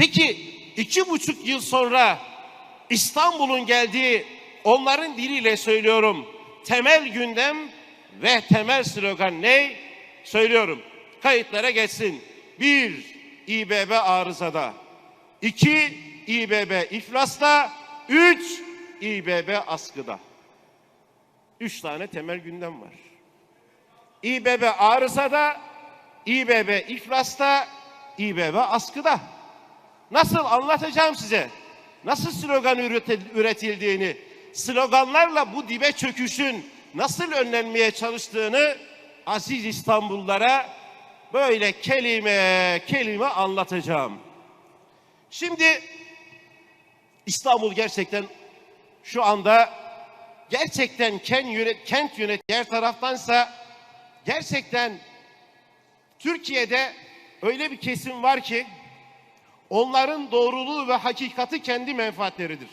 Peki iki buçuk yıl sonra İstanbul'un geldiği onların diliyle söylüyorum temel gündem ve temel slogan ne? Söylüyorum. Kayıtlara geçsin. Bir, İBB arızada. İki, İBB iflasta. Üç, İBB askıda. Üç tane temel gündem var. İBB arızada, İBB iflasta, İBB askıda. Nasıl anlatacağım size? Nasıl slogan üretil- üretildiğini, sloganlarla bu dibe çöküşün nasıl önlenmeye çalıştığını aziz İstanbullulara böyle kelime kelime anlatacağım. Şimdi İstanbul gerçekten şu anda gerçekten kent yönet, kent yönet diğer taraftansa gerçekten Türkiye'de öyle bir kesim var ki onların doğruluğu ve hakikati kendi menfaatleridir.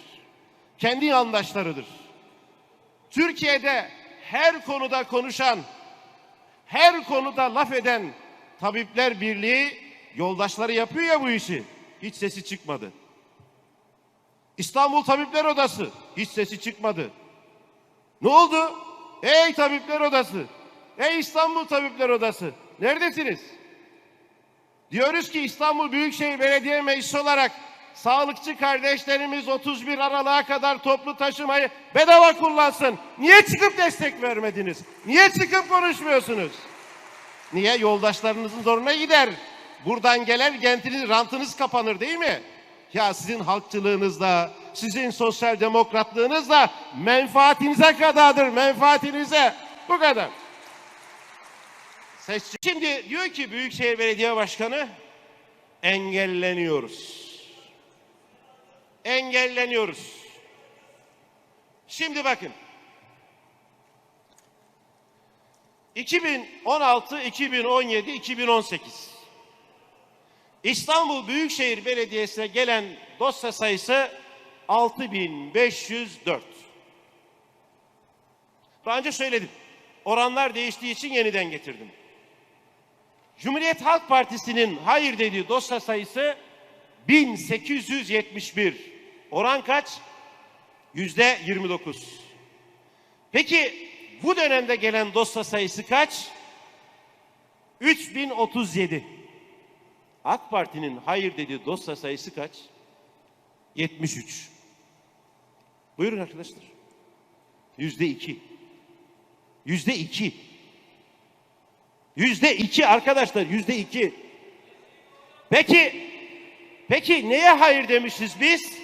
Kendi yandaşlarıdır. Türkiye'de her konuda konuşan, her konuda laf eden Tabipler Birliği yoldaşları yapıyor ya bu işi. Hiç sesi çıkmadı. İstanbul Tabipler Odası hiç sesi çıkmadı. Ne oldu? Ey Tabipler Odası, ey İstanbul Tabipler Odası, neredesiniz? Diyoruz ki İstanbul Büyükşehir Belediye Meclisi olarak sağlıkçı kardeşlerimiz 31 Aralık'a kadar toplu taşımayı bedava kullansın. Niye çıkıp destek vermediniz? Niye çıkıp konuşmuyorsunuz? Niye? Yoldaşlarınızın zoruna gider. Buradan gelen gentiniz, rantınız kapanır değil mi? Ya sizin halkçılığınızda, sizin sosyal demokratlığınızda menfaatinize kadardır, menfaatinize. Bu kadar. Seçim. Şimdi diyor ki Büyükşehir Belediye Başkanı engelleniyoruz. Engelleniyoruz. Şimdi bakın. 2016, 2017, 2018. İstanbul Büyükşehir Belediyesi'ne gelen dosya sayısı 6504. Daha önce söyledim. Oranlar değiştiği için yeniden getirdim. Cumhuriyet Halk Partisi'nin hayır dediği dosya sayısı 1871. Oran kaç? Yüzde 29. Peki bu dönemde gelen dosya sayısı kaç? 3037. AK Parti'nin hayır dediği dosya sayısı kaç? 73. Buyurun arkadaşlar. Yüzde iki. Yüzde iki. Yüzde iki arkadaşlar, yüzde iki. Peki, peki neye hayır demişiz biz?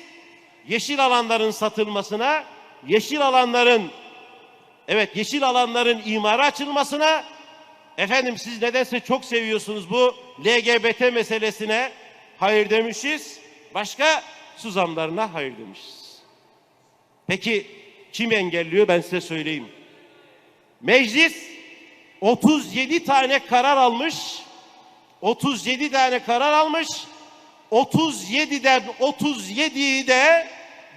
Yeşil alanların satılmasına, yeşil alanların, evet yeşil alanların imara açılmasına, efendim siz nedense çok seviyorsunuz bu LGBT meselesine hayır demişiz. Başka su zamlarına hayır demişiz. Peki kim engelliyor ben size söyleyeyim. Meclis 37 tane karar almış. 37 tane karar almış. 37'den 37'yi de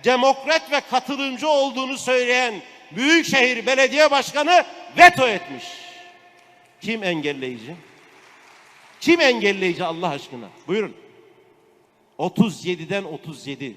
demokrat ve katılımcı olduğunu söyleyen Büyükşehir Belediye Başkanı veto etmiş. Kim engelleyici? Kim engelleyici Allah aşkına? Buyurun. 37'den 37.